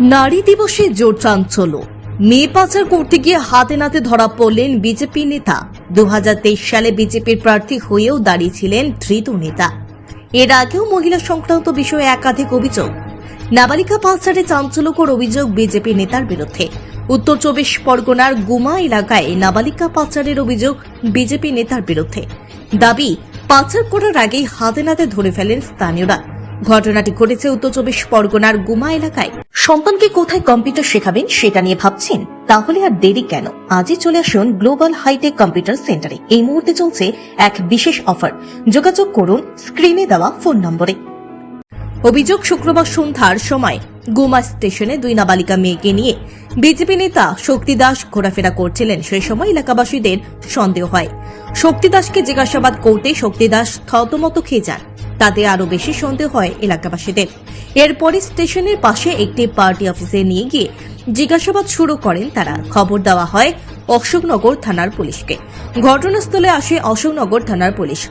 নারী দিবসে জোর চাঞ্চল্য। মেয়ে পাচার করতে গিয়ে হাতে নাতে ধরা পড়লেন বিজেপি নেতা। দু হাজার তেইশ সালে বিজেপির প্রার্থী হয়েও দাঁড়িয়েছিলেন ধৃত নেতা। এর আগেও মহিলা সংক্রান্ত বিষয়ে একাধিক অভিযোগ। নাবালিকা পাচারে চাঞ্চল্যকর অভিযোগ বিজেপি নেতার বিরুদ্ধে। উত্তর চব্বিশ পরগনার গুমা এলাকায় নাবালিকা পাচারের অভিযোগ বিজেপি নেতার বিরুদ্ধে। দাবি, পাচার করার আগেই হাতে নাতে ধরে ফেলেন স্থানীয়রা। ঘটনাটি ঘটেছে উত্তর চব্বিশ পরগনার গুমা এলাকায়। সন্তানকে কোথায় কম্পিউটার শেখাবেন সেটা নিয়ে ভাবছেন? তাহলে আর দেরি কেন? আজই চলে আসুন গ্লোবাল হাইটেক কম্পিউটার সেন্টারে। এই মুহূর্তে চলছে এক বিশেষ অফার। যোগাযোগ করুন স্ক্রিনে দেওয়া ফোন নম্বরে। অভিযোগ শুক্রবার সন্ধ্যার সময় গুমা স্টেশনে দুই নাবালিকা মেয়েকে নিয়ে বিজেপি নেতা শক্তি দাস ঘোরাফেরা করছিলেন। সেই সময় এলাকাবাসীদের সন্দেহ হয়। শক্তি দাসকে জিজ্ঞাসাবাদ করতে শক্তি দাস থতমত খেয়ে যান। তাতে আরও বেশি সন্দেহ হয় এলাকাবাসীদের। এরপরে স্টেশনের পাশে একটি পার্টি অফিসে নিয়ে গিয়ে জিজ্ঞাসাবাদ শুরু করেন তারা। খবর দেওয়া হয় অশোকনগর থানার পুলিশকে। ঘটনাস্থলে আসে অশোকনগর থানার পুলিশ।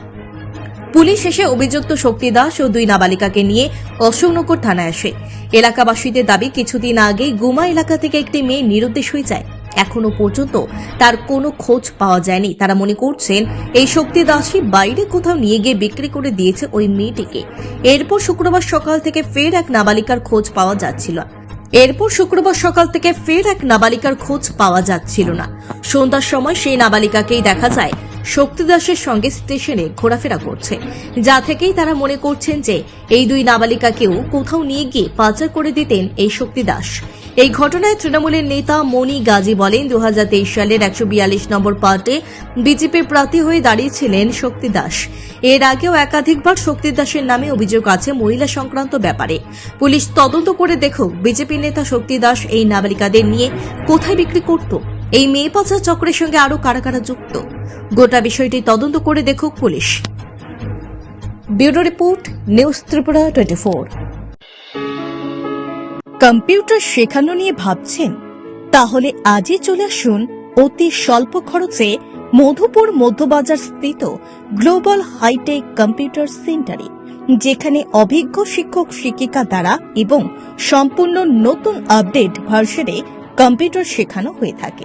পুলিশ এসে অভিযুক্ত শক্তি দাস ও দুই নাবালিকাকে নিয়ে অশোকনগর থানায় আসে। এলাকাবাসীদের দাবি, কিছুদিন আগেই গুমা এলাকা থেকে একটি মেয়ে নিরুদ্দেশ হয়ে যায়। এখনও পর্যন্ত তার কোনো খোঁজ পাওয়া যায়নি। তারা মনে করছেন, এই শক্তি দাসী বাইরে কোথাও নিয়ে গিয়ে বিক্রি করে দিয়েছে ওই মেয়েটিকে। এরপর শুক্রবার সকাল থেকে ফের এক নাবালিকার খোঁজ পাওয়া যাচ্ছিল। এরপর শুক্রবার সকাল থেকে ফের এক নাবালিকার খোঁজ পাওয়া যাচ্ছিল না। সন্ধ্যার সময় সেই নাবালিকাকেই দেখা যায় শক্তিদাসের সঙ্গে স্টেশনে ঘোরাফেরা করছে। যা থেকেই তারা মনে করছেন যে এই দুই নাবালিকাকেও কোথাও নিয়ে গিয়ে পাচার করে দিতেন এই শক্তিদাস। এই ঘটনায় তৃণমূলের নেতা মনি গাজী বলেন দু হাজার তেইশ সালের একশো বিয়াল্লিশ নম্বর পার্টে বিজেপির প্রার্থী হয়ে দাঁড়িয়েছিলেন শক্তি দাস এর আগেও একাধিকবার শক্তি দাসের নামে অভিযোগ আছে মহিলা সংক্রান্ত ব্যাপারে। পুলিশ তদন্ত করে দেখুক বিজেপি নেতা শক্তি দাস এই নাবালিকাদের নিয়ে কোথায় বিক্রি করত। এই মেয়ে পাচার চক্রের সঙ্গে আরও কারা কারা যুক্ত? গোটা বিষয়টি তদন্ত করে দেখুক police. Bureau report, news Tripura twenty four. Computer শেখানো নিয়ে ভাবছেন? তাহলে আজই চলে আসুন অতি স্বল্প খরচে মধুপুর মধ্যবাজার স্থিত গ্লোবাল হাইটেক কম্পিউটার সেন্টারে, যেখানে অভিজ্ঞ শিক্ষক শিক্ষিকা দ্বারা এবং সম্পূর্ণ নতুন আপডেট ভার্সনে কম্পিউটার শেখানো হয়ে থাকে।